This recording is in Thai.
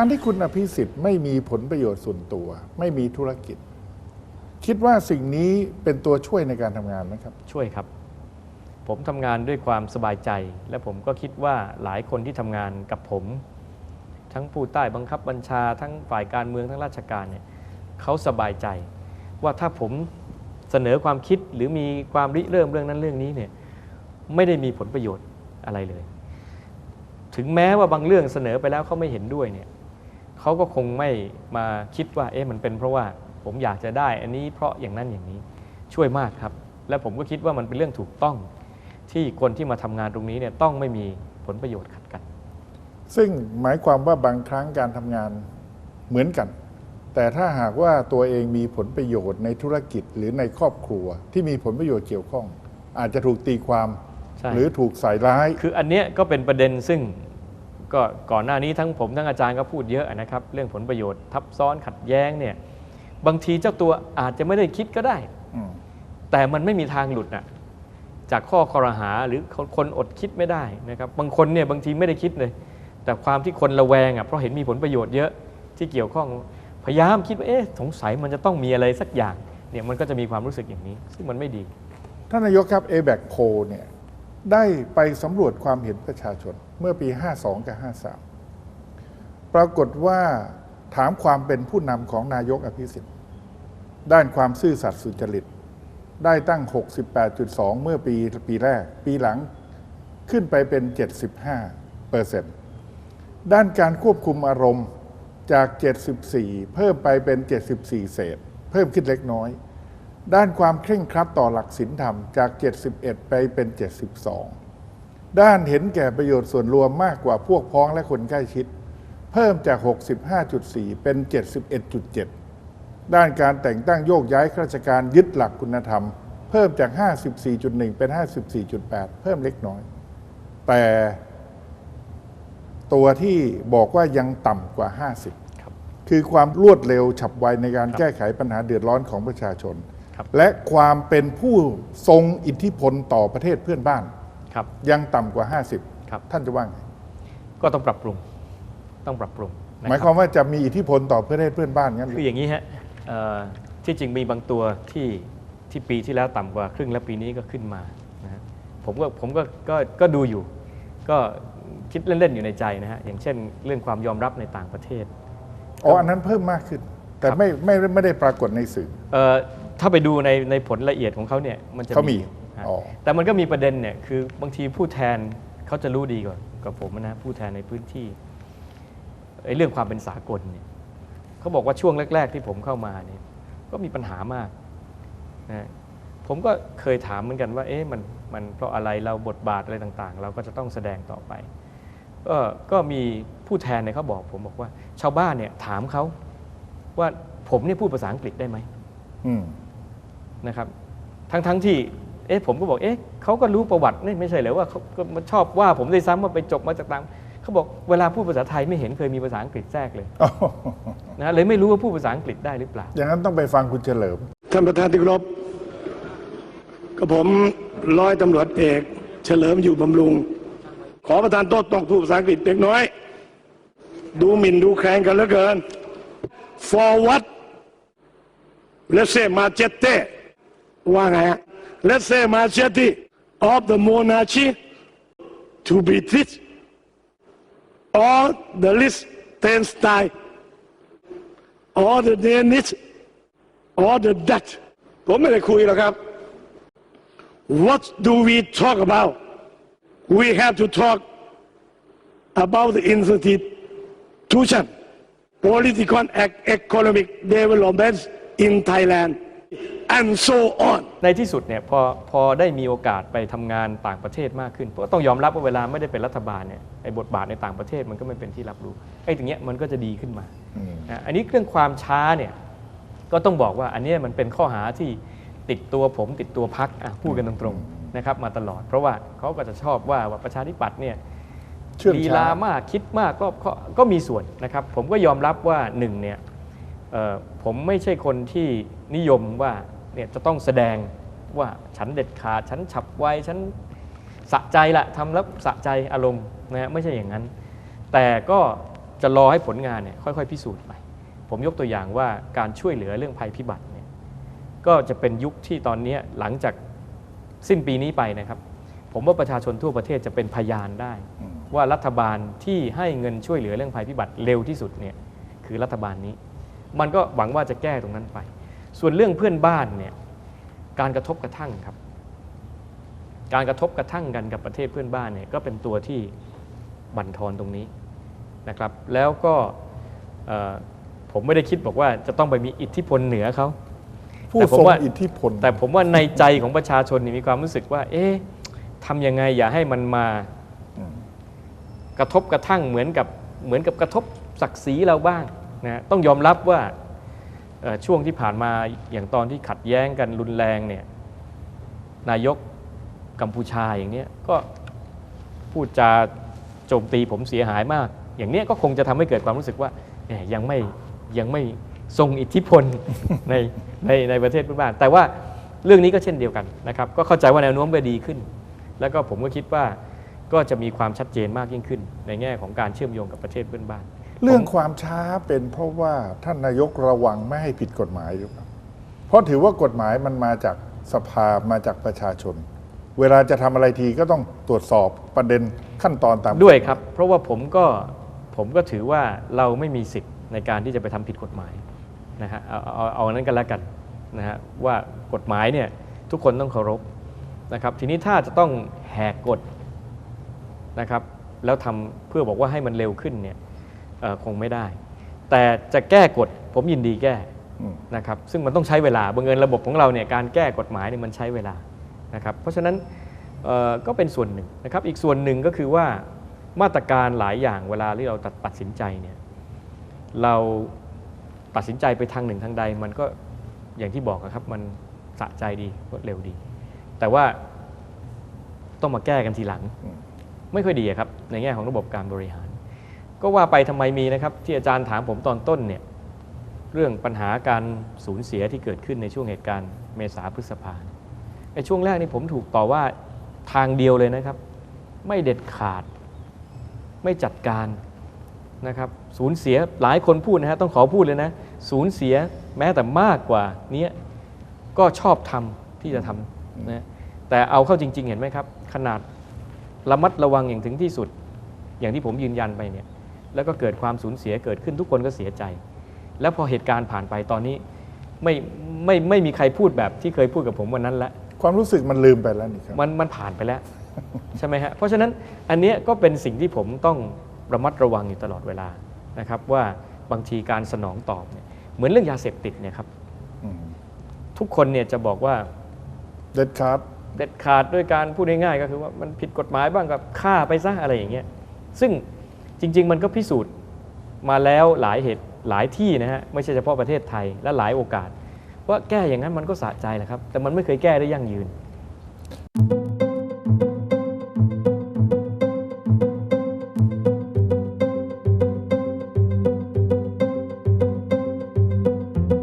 การที่คุณอภิสิทธิ์ไม่มีผลประโยชน์ส่วนตัว ไม่มีธุรกิจ คิดว่าสิ่งนี้เป็นตัวช่วยในการทำงานไหมครับ ช่วยครับ ผมทำงานด้วยความสบายใจ และผมก็คิดว่าหลายคนที่ทำงานกับผม ทั้งผู้ใต้บังคับบัญชา ทั้งฝ่ายการเมืองทั้งราชการเนี่ยเขาสบายใจ ว่าถ้าผมเสนอความคิดหรือมีความริเริ่มเรื่องนั้นเรื่องนี้เนี่ยไม่ได้มีผลประโยชน์อะไรเลย ถึงแม้ว่าบางเรื่องเสนอไปแล้วเขาไม่เห็นด้วยเนี่ย เขาก็คงไม่มาคิดว่าเอ๊ะมันเป็นเพราะว่าผมอยากจะได้ อันนี้เพราะอย่างนั้นอย่างนี้ช่วยมากครับ และผมก็คิดว่ามันเป็นเรื่องถูกต้อง ที่คนที่มาทำงานตรงนี้เนี่ยต้องไม่มีผลประโยชน์ขัดกัน ซึ่งหมายความว่าบางครั้งการทำงานเหมือนกัน แต่ถ้าหากว่าตัวเองมีผลประโยชน์ในธุรกิจหรือในครอบครัวที่มีผลประโยชน์เกี่ยวข้อง อาจจะถูกตีความใช่หรือถูกใส่ร้าย คืออันเนี้ยก็เป็นประเด็นซึ่ง ก็ก่อนหน้านี้ทั้งผมทั้งอาจารย์ก็พูดเยอะนะครับ เรื่องผลประโยชน์ทับซ้อนขัดแย้งเนี่ยบางทีเจ้าตัวอาจจะไม่ได้คิดก็ได้อืมแต่มันไม่มีทางหลุดนะจากข้อคอรหาหรือคนอดคิดไม่ได้นะครับบางคนเนี่ยบางทีไม่ได้คิดเลย แต่ความที่คนระแวงอะเพราะเห็นมีผลประโยชน์เยอะที่เกี่ยวข้องพยายามคิดว่าเอ๊ะสงสัยมันจะต้องมีอะไรสักอย่างเนี่ยมันก็จะมีความรู้สึกอย่างนี้ ซึ่งมันไม่ดีท่านนายกครับ a b a c โ o เนี่ย ได้ไปสำรวจความเห็นประชาชนเมื่อปี 52 กับ 53 ปรากฏว่าถามความเป็นผู้นำของนายกอภิสิทธิ์ ด้านความซื่อสัตย์สุจริต ได้ตั้ง 68.2 เมื่อปีปีแรก ปีหลังขึ้นไปเป็น 75เปอร์เซ็นต์ด้านการควบคุมอารมณ์จาก 74 เพิ่มไปเป็น 74 เศษ เพิ่มขึ้นเล็กน้อย ด้านความเคร่งครัดต่อหลักศีลธรรมจาก 71 ไปเป็น 72 ด้านเห็นแก่ประโยชน์ส่วนรวมมากกว่าพวกพ้องและคนใกล้ชิด เพิ่มจาก 65.4 เป็น 71.7 ด้านการแต่งตั้งโยกย้ายข้าราชการยึดหลักคุณธรรม เพิ่มจาก 54.1 เป็น 54.8 เพิ่มเล็กน้อย แต่ตัวที่บอกว่ายังต่ำกว่า 50ครับคือความรวดเร็วฉับไวในการครับแก้ไขปัญหาเดือดร้อนของประชาชนครับ และความเป็นผู้ทรงอิทธิพลต่อประเทศเพื่อนบ้าน ครับ ยังต่ำกว่าครับ50ท่านจะว่าไง ก็ต้องปรับปรุง ต้องปรับปรุงนะหมายคครับวามว่าจะมีอิทธิพลต่อประเทศเพื่อนบ้านงั้นหรืคือออย่างนี้ฮะเอ่อที่จริงมีบางตัวที่ที่ปีที่แล้วต่ำกว่าครึ่งและปีนี้ก็ขึ้นมานะฮะผมก็ผมก็ก็ก็ดูอยู่ ก็คิดเล่น ๆ อยู่ในใจนะฮะอย่างเช่น เรื่องความยอมรับในต่างประเทศ อ๋ออันนั้นเพิ่มมากขึ้น แต่ครับไม่ไม่ไม่ได้ปรากฏในสื่อ เอ่อ ถ้าไปดูในในผลละเอียดของเขาเนี่ยมันจะเขามีฮะอ๋อ แต่มันก็มีประเด็นเนี่ยคือบางทีผู้แทนเขาจะรู้ดีกว่ากับผมนะผู้แทนในพื้นที่ไอ้เรื่องความเป็นสากลเนี่ยเขาบอกว่าช่วงแรก ๆ ที่ผมเข้ามาเนี่ยก็มีปัญหามากนะผมก็เคยถามเหมือนกันว่าเอ๊ะมันมันเพราะอะไรเราบทบาทอะไรต่างๆ เราก็จะต้องแสดงต่อไป ก็ก็มีผู้แทนเนี่ยเขาบอกผมบอกว่าชาวบ้านเนี่ยถามเขาว่าผมเนี่ยพูดภาษาอังกฤษได้ไหม อืม นะครับทั้งทั้งที่เอ๊ะผมก็บอกเอ๊ะเขาก็รู้ประวัตินี่ไม่ใช่เหรอว่าเขาก็มาชอบว่าผมด้วยซ้ำว่าไปจบมาจากต่างเขาบอกเวลาพูดภาษาไทยไม่เห็นเคยมีภาษาอังกฤษแทรกเลยนะเลยไม่รู้ว่าพูดภาษาอังกฤษได้หรือเปล่า อย่างนั้นต้องไปฟังคุณเฉลิมท่านประธานที่เคารพกับผมร้อยตำรวจเอก เฉลิมอยู่บำรุง ขอประธานโต๊ะต้องพูดภาษาอังกฤษเล็กน้อย ดูหมิ่นดูแคลนกันเหลือเกิน for what let's say machete ว่าไงฮะ let's say machete of the monarchy to be this or the list ten style or the Danish or the Dutch ผมไม่ได้คุยหรอกครับ What do we talk about We have to talk about the institution political and economic development in Thailand and so on ในที่สุดเนี่ยพอพอได้มีโอกาสไปทำงานต่างประเทศมากขึ้นเพราะต้องยอมรับว่าเวลาไม่ได้เป็นรัฐบาลเนี่ยไอ้บทบาทในต่างประเทศมันก็ไม่เป็นที่รับรู้ไอ้ตรงเนี้ยมันก็จะดีขึ้นมาอืมนะอันนี้เรื่องความช้าเนี่ยก็ต้องบอกว่าอันเนี้ยมันเป็นข้อหาที่ติดตัวผมติดตัวพักพูดกันตรงๆนะครับมาตลอด เพราะว่าเขาก็จะชอบว่าว่าประชาธิปัตย์เนี่ยเชื่องลีช้าลามากคิดมากก็ก็ก็มีส่วนนะครับ ผมก็ยอมรับว่าหนึ่งเนี่ยเอ่อ ผมไม่ใช่คนที่นิยมว่าเนี่ยจะต้องแสดงว่าฉันเด็ดขาด ฉันฉับไวฉันสะใจละทำแล้วสะใจอารมณ์นะฮะไม่ใช่อย่างนั้น แต่ก็จะรอให้ผลงานเนี่ยค่อยๆ พิสูจน์ไป ผมยกตัวอย่างว่าการช่วยเหลือเรื่องภัยพิบัติเนี่ยก็จะเป็นยุคที่ตอนเนี้ยหลังจากสิ้นปีนี้ไปนะครับ ผมว่าประชาชนทั่วประเทศจะเป็นพยานได้อืมว่ารัฐบาลที่ให้เงินช่วยเหลือเรื่องภัยพิบัติเร็วที่สุดเนี่ยคือรัฐบาลนี้ มันก็หวังว่าจะแก้ตรงนั้นไป ส่วนเรื่องเพื่อนบ้านเนี่ยการกระทบกระทั่งครับ การกระทบกระทั่งกันกับประเทศเพื่อนบ้านเนี่ยก็เป็นตัวที่บั่นทอนตรงนี้นะครับ แล้วก็เอ่อผมไม่ได้คิดบอกว่าจะต้องไปมีอิทธิพลเหนือเขาผู้แต่ผทมรงว่าอิทธิพล แต่ผมว่าในใจของประชาชนนี่มีความรู้สึกว่า เอ๊ะทำยังไงอย่าให้มันมาอืมกระทบกระทั่งเหมือนกับเหมือนกับกระทบศักดิ์ศรีเราบ้าง นะต้องยอมรับว่าช่วงที่ผ่านมาอย่างตอนที่ขัดแย้งกันรุนแรงเนี่ยนายกกัมพูชาอย่างเนี้ยก็พูดจาโจมตีผมเสียหายมาก อย่างเนี้ยก็คงจะทำให้เกิดความรู้สึกว่ายังไม่ยังไม่ทรงอิทธิพลในในในประเทศเพื่อนบ้าน แต่ว่าเรื่องนี้ก็เช่นเดียวกันนะครับก็เข้าใจว่าแนวโน้มก็ดีขึ้น แล้วก็ผมก็คิดว่าก็จะมีความชัดเจนมากยิ่งขึ้น ในแง่ของการเชื่อมโยงกับประเทศเพื่อนบ้าน เรื่องความช้าเป็นเพราะว่าท่านนายกระวังไม่ให้ผิดกฎหมายหรือเปล่าเพราะถือว่ากฎหมายมันมาจากสภามาจากประชาชน เวลาจะทำอะไรทีก็ต้องตรวจสอบประเด็นขั้นตอนตามด้วยครับ เพราะว่าผมก็ผมก็ถือว่าเราไม่มีสิทธิ์ในการที่จะไปทำผิดกฎหมายนะฮะเอาเอาเอานั้นกันแล้วกันนะฮะว่ากฎหมายเนี่ยทุกคนต้องเคารพนะครับ ทีนี้ถ้าจะต้องแหกกฎนะครับ แล้วทำเพื่อบอกว่าให้มันเร็วขึ้นเนี่ย คงไม่ได้ แต่จะแก้กฎผมยินดีแก้อืมนะครับซึ่งมันต้องใช้เวลาบังเอิญระบบของเราเนี่ยการแก้กฎหมายเนี่ยมันใช้เวลานะครับเพราะฉะนั้นเอ่อก็เป็นส่วนหนึ่งนะครับอีกส่วนหนึ่งก็คือว่ามาตรการหลายอย่างเวลาที่เราตัดตัดสินใจเนี่ยเราตัดสินใจไปทางหนึ่งทางใด มันก็อย่างที่บอกอะครับมันสะใจดีรวดเร็วดี แต่ว่าต้องมาแก้กันทีหลังอืมไม่ค่อยดีอะครับในแง่ของระบบการบริหาร ก็ว่าไปทำไมมีนะครับ ที่อาจารย์ถามผมตอนต้นเนี่ยเรื่องปัญหาการสูญเสียที่เกิดขึ้นในช่วงเหตุการณ์เมษาพฤษภาไอ้ช่วงแรกนี่ผมถูกต่อว่าทางเดียวเลยนะครับ ไม่เด็ดขาด ไม่จัดการนะครับสูญเสียหลายคนพูดนะฮะต้องขอพูดเลยนะสูญเสียแม้แต่มากกว่าเนี้ยก็ชอบทำที่จะทำนะแต่เอาเข้าจริง ๆ เห็นไหมครับ ขนาดระมัดระวังอย่างถึงที่สุด อย่างที่ผมยืนยันไปเนี่ย แล้วก็เกิดความสูญเสียเกิดขึ้นทุกคนก็เสียใจ แล้วพอเหตุการณ์ผ่านไปตอนนี้ไม่ไม่ไม่มีใครพูดแบบที่เคยพูดกับผมวันนั้นแล้วความรู้สึกมันลืมไปแล้วนี่ครับมันมันผ่านไปแล้วใช่ไหมฮะเพราะฉะนั้นอันเนี้ยก็เป็นสิ่งที่ผมต้องระมัดระวังอยู่ตลอดเวลานะครับว่าบางทีการสนองตอบเนี่ยเหมือนเรื่องยาเสพติดเนี่ยครับอืมทุกคนเนี่ยจะบอกว่าเด็ดขาดเด็ดขาดด้วยการพูดง่ายๆก็คือว่ามันผิดกฎหมายบ้างกับฆ่าไปซะอะไรอย่างเงี้ยซึ่ง จริง ๆ มันก็พิสูจน์มาแล้วหลายเหตุหลายที่นะฮะไม่ใช่เฉพาะประเทศไทยและหลายโอกาส ว่าแก้อย่างนั้นมันก็สะใจแหละครับ แต่มันไม่เคยแก้ได้ยั่งยืน